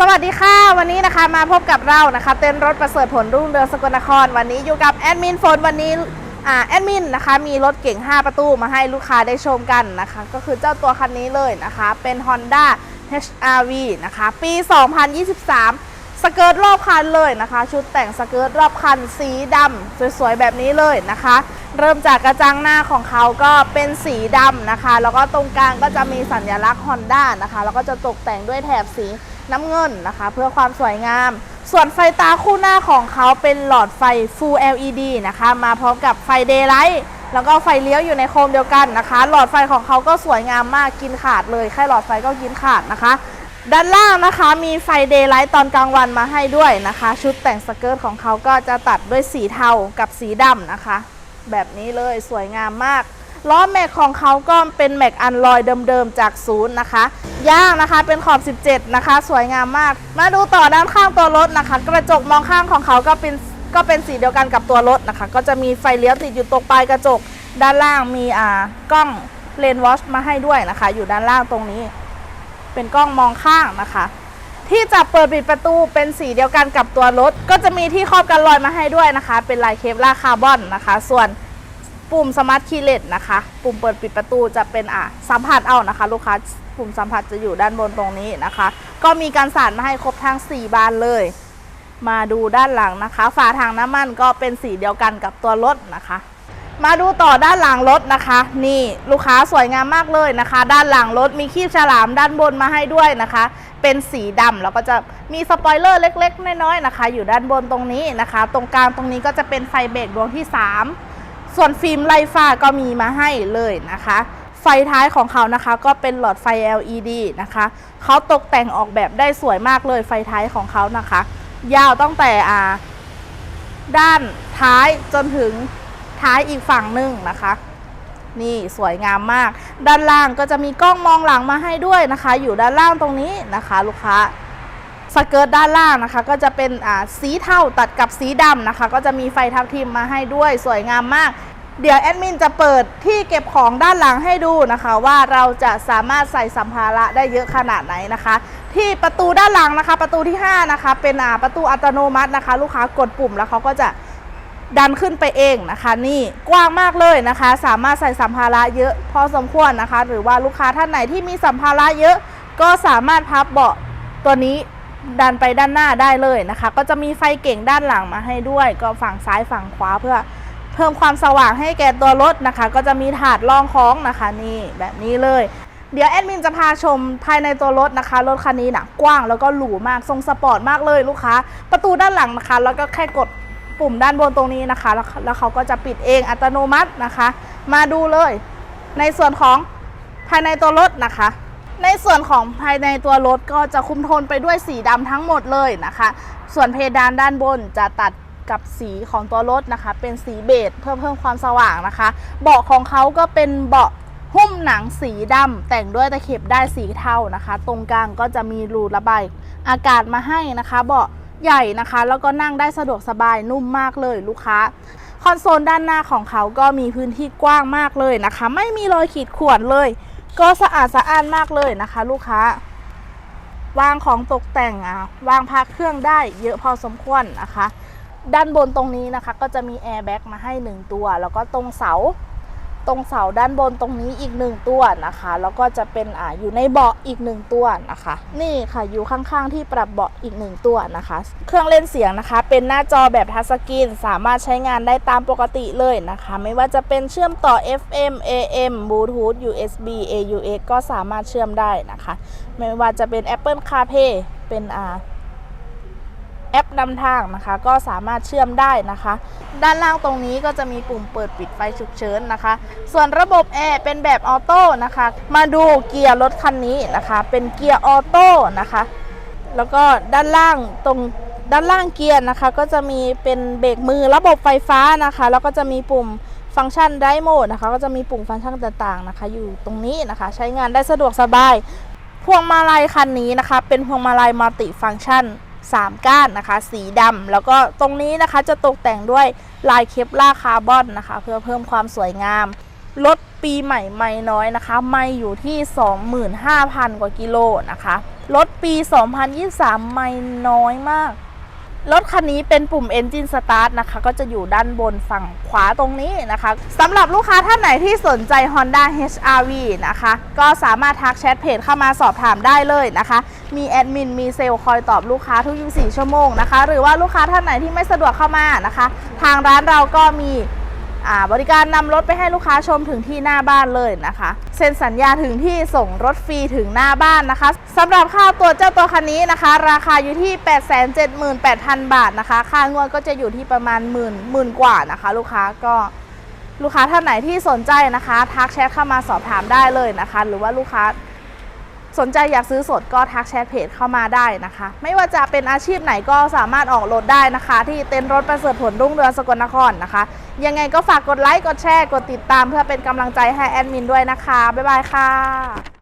สวัสดีค่ะ วันนี้นะคะมาพบกับเรานะคะเต้นรถประเสริฐผลรุ่งเรืองสกลนคร วันนี้อยู่กับแอดมินโฟนวันนี้อ่าแอดมินนะคะมีรถเก่ง 5 ประตูมาให้ลูกค้าได้ชมกันนะคะ ก็คือเจ้าตัวคันนี้เลยนะคะ เป็น Honda HRV นะคะ ปี 2023 สเกิร์ตรอบคันเลยนะคะ ชุดแต่งสเกิร์ตรอบคันสีดำสวยๆ แบบนี้เลยนะคะ เริ่มจากกระจังหน้าของเขาก็เป็นสีดำนะคะ แล้วก็ตรงกลางก็จะมีสัญลักษณ์ Honda นะคะ แล้วก็จะตกแต่งด้วยแถบสี น้ำเงินนะคะ เพื่อความสวยงาม ส่วนไฟตาคู่หน้าของเขาเป็นหลอดไฟ Full LED นะคะ มาพร้อมกับไฟ Daylight แล้วก็ไฟเลี้ยวอยู่ในโคมเดียวกันนะคะ หลอดไฟของเขาก็สวยงามมากกินขาดเลยแค่หลอดไฟก็กินขาดนะคะ ด้านล่างนะคะมีไฟเดย์ไลท์ตอนกลางวันมาให้ด้วยนะคะ ชุดแต่งสเกิร์ตของเขาก็จะตัดด้วยสีเทากับสีดำนะคะ แบบนี้เลยสวยงามมากล้อแม็กของเขาก็เป็นแม็กอันลอยเดิมๆจากศูนย์นะคะย่างนะคะ เป็นขอบ 17 นะคะ สวยงามมาก มาดูต่อด้านข้างตัวรถนะคะ กระจกมองข้างของเขาก็เป็นก็เป็นสีเดียวกันกับตัวรถนะคะ ก็จะมีไฟเลี้ยวติดอยู่ตรงปลายกระจก ด้านล่างมีอ่ากล้องเลนวอชมาให้ด้วยนะคะ อยู่ด้านล่างตรงนี้ เป็นกล้องมองข้างนะคะ ที่จะเปิดปิดประตูเป็นสีเดียวกันกับตัวรถ ก็จะมีที่ครอบกันรอยมาให้ด้วยนะคะ เป็นลายเคปลาคาร์บอนนะคะ ส่วน ปุ่มสมาร์ทคีย์เลสนะคะ ปุ่มเปิดปิดประตูจะเป็นอะสัมผัสเอานะคะ ลูกค้าปุ่มสัมผัสจะอยู่ด้านบนตรงนี้นะคะ ก็มีการสานมาให้ครบทั้ง 4 บานเลย มาดูด้านหลังนะคะ ฝาทางน้ำมันก็เป็นสีเดียวกันกับตัวรถนะคะ มาดูต่อด้านหลังรถนะคะ นี่ลูกค้าสวยงามมากเลยนะคะ ด้านหลังรถมีคีบฉลามด้านบนมาให้ด้วยนะคะ เป็นสีดำแล้วก็จะมีสปอยเลอร์เล็ก ๆ น้อยๆนะคะ อยู่ด้านบนตรงนี้นะคะ ตรงกลางตรงนี้ก็จะเป็นไฟเบรกดวงที่ 3 ส่วนฟิล์มไล่ฟ้าก็มีมาให้เลยนะคะ ไฟท้ายของเขานะคะก็เป็นหลอดไฟ LED นะคะเขาตกแต่งออกแบบได้สวยมากเลยไฟท้ายของเขานะคะ ยาวตั้งแต่อ่าด้านท้ายจนถึงท้ายอีกฝั่งหนึ่งนะคะ นี่สวยงามมาก ด้านล่างก็จะมีกล้องมองหลังมาให้ด้วยนะคะ อยู่ด้านล่างตรงนี้นะคะ ลูกค้าสเกิร์ตด้านล่างนะคะ ก็จะเป็นอ่าสีเทาตัดกับสีดำนะคะ ก็จะมีไฟทับทิมมาให้ด้วยสวยงามมาก เดี๋ยวแอดมินจะเปิดที่เก็บของด้านหลังให้ดูนะคะ ว่าเราจะสามารถใส่สัมภาระได้เยอะขนาดไหนนะคะ ที่ประตูด้านหลังนะคะ ประตูที่ 5 นะคะ เป็นประตูอัตโนมัตินะคะ ลูกค้ากดปุ่มแล้วเขาก็จะดันขึ้นไปเองนะคะ นี่กว้างมากเลยนะคะ สามารถใส่สัมภาระเยอะพอสมควรนะคะ หรือว่าลูกค้าท่านไหนที่มีสัมภาระเยอะ ก็สามารถพับเบาะตัวนี้ดันไปด้านหน้าได้เลยนะคะ ก็จะมีไฟเก่งด้านหลังมาให้ด้วย ก็ฝั่งซ้ายฝั่งขวาเพื่อ เพิ่มความสว่างให้แก่ตัวรถนะคะ ก็จะมีถาดรองของนะคะนี่แบบนี้เลย เดี๋ยวแอดมินจะพาชมภายในตัวรถนะคะ รถคันนี้นะกว้างแล้วก็หรูมากทรงสปอร์ตมากเลยลูกค้า ประตูด้านหลังนะคะ แล้วก็แค่กดปุ่มด้านบนตรงนี้นะคะ แล้วแล้วเขาก็จะปิดเองอัตโนมัตินะคะ มาดูเลย ในส่วนของภายในตัวรถนะคะในส่วนของภายในตัวรถก็จะคุมโทนไปด้วยสีดำทั้งหมดเลยนะคะ ส่วนเพดานด้านบนจะตัด กับสีของตัวรถนะคะ เป็นสีเบจเพื่อเพิ่มความสว่างนะคะ เบาะของเขาก็เป็นเบาะหุ้มหนังสีดำแต่งด้วยตะเข็บได้สีเทานะคะ ตรงกลางก็จะมีรูระบายอากาศมาให้นะคะ เบาะใหญ่นะคะ แล้วก็นั่งได้สะดวกสบายนุ่มมากเลยลูกค้าคอนโซลด้านหน้าของเขาก็มีพื้นที่กว้างมากเลยนะคะ ไม่มีรอยขีดข่วนเลย ก็สะอาดสะอ้านมากเลยนะคะ ลูกค้าวางของตกแต่งอะวางพักเครื่องได้เยอะพอสมควรนะคะ ด้านบนตรงนี้นะคะก็จะมีแอร์แบ็กมาให้ 1 ตัว แล้วก็ตรงเสา ตรงเสาด้านบนตรงนี้อีก 1 ตัวนะคะ แล้วก็จะเป็นอ่าอยู่ในเบาะอีก 1 ตัวนะคะ นี่ค่ะอยู่ข้างๆที่ปรับเบาะอีก 1 ตัวนะคะ เครื่องเล่นเสียงนะคะ เป็นหน้าจอแบบทัชสกรีนสามารถใช้งานได้ตามปกติเลยนะคะ ไม่ว่าจะเป็นเชื่อมต่อ FM AM Bluetooth USB AUX ก็สามารถเชื่อมได้นะคะ ไม่ว่าจะเป็น Apple CarPlay เป็นอ่า ปนำทางนะคะ ก็สามารถเชื่อมได้นะคะ ด้านล่างตรงนี้ก็จะมีปุ่มเปิดปิดไฟฉุกเฉินนะคะ ส่วนระบบแอร์เป็นแบบออโต้นะคะ มาดูเกียร์รถคันนี้นะคะ เป็นเกียร์ออโต้นะคะ แล้วก็ด้านล่างตรงด้านล่างเกียร์นะคะ ก็จะมีเป็นเบรกมือระบบไฟฟ้านะคะ แล้วก็จะมีปุ่มฟังก์ชันไดโมดนะคะ ก็จะมีปุ่มฟังก์ชันต่างๆนะคะ อยู่ตรงนี้นะคะ ใช้งานได้สะดวกสบาย พวงมาลัยคันนี้นะคะ เป็นพวงมาลัยมัลติฟังก์ชัน 3 ก้านนะคะ สีดำแล้วก็ตรงนี้นะคะจะตกแต่งด้วยลายเคปลาคาร์บอนนะคะ เพื่อเพิ่มความสวยงามรถปีใหม่ไม่น้อยนะคะ ไม่อยู่ที่ 25,000 กว่ากิโลนะคะรถปี 2023 ไม่น้อยมาก รถคันนี้เป็นปุ่ม Engine Start นะคะ ก็จะอยู่ด้านบนฝั่งขวาตรงนี้นะคะสำหรับลูกค้าท่านไหนที่สนใจ Honda HR-V นะคะ ก็สามารถทักแชทเพจเข้ามาสอบถามได้เลยนะคะ มีแอดมินมีเซลล์คอยตอบลูกค้าทุก 24 ชั่วโมงนะคะ หรือว่าลูกค้าท่านไหนที่ไม่สะดวกเข้ามานะคะ ทางร้านเราก็มี บริการนำรถไปให้ลูกค้าชมถึงที่หน้าบ้านเลยนะคะ เซ็นสัญญาถึงที่ส่งรถฟรีถึงหน้าบ้านนะคะสำหรับค่าตัวเจ้าตัวคันนี้นะคะ ราคาอยู่ที่ 878,000 บาทนะคะ ค่างวดก็จะอยู่ที่ประมาณหมื่นหมื่นกว่านะคะ ลูกค้าก็ลูกค้าท่านไหนที่สนใจนะคะ ทักแชทเข้ามาสอบถามได้เลยนะคะ หรือว่าลูกค้า สนใจอยากซื้อสดก็ทักแชทเพจเข้ามาได้นะคะ ไม่ว่าจะเป็นอาชีพไหนก็สามารถออกรถได้นะคะ ที่เต็นท์รถประเสริฐผลรุ่งเรืองสกลนครนะคะ ยังไงก็ฝากกดไลค์กดแชร์กดติดตามเพื่อเป็นกำลังใจให้แอดมินด้วยนะคะบ๊ายบายค่ะ